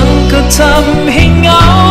้ง ก็ทำ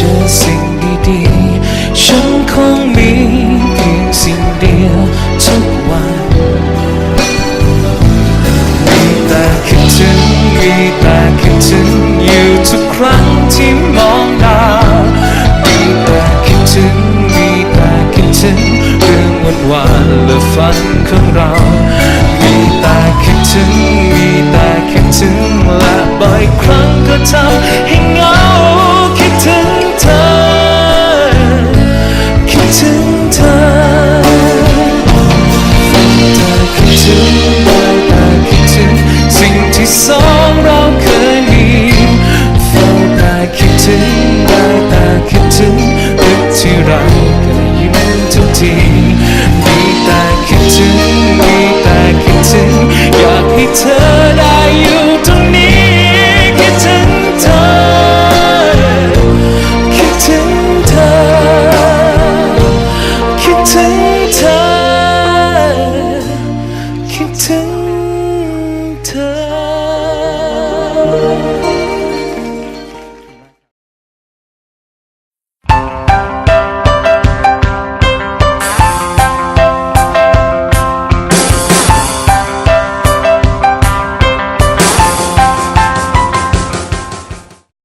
จอสิ่งดีๆ ฉันคงมีเพียงสิ่งเดียวทุกวันมีแต่คิดถึงมีแต่คิดถึงอยู่ทุกครั้งที่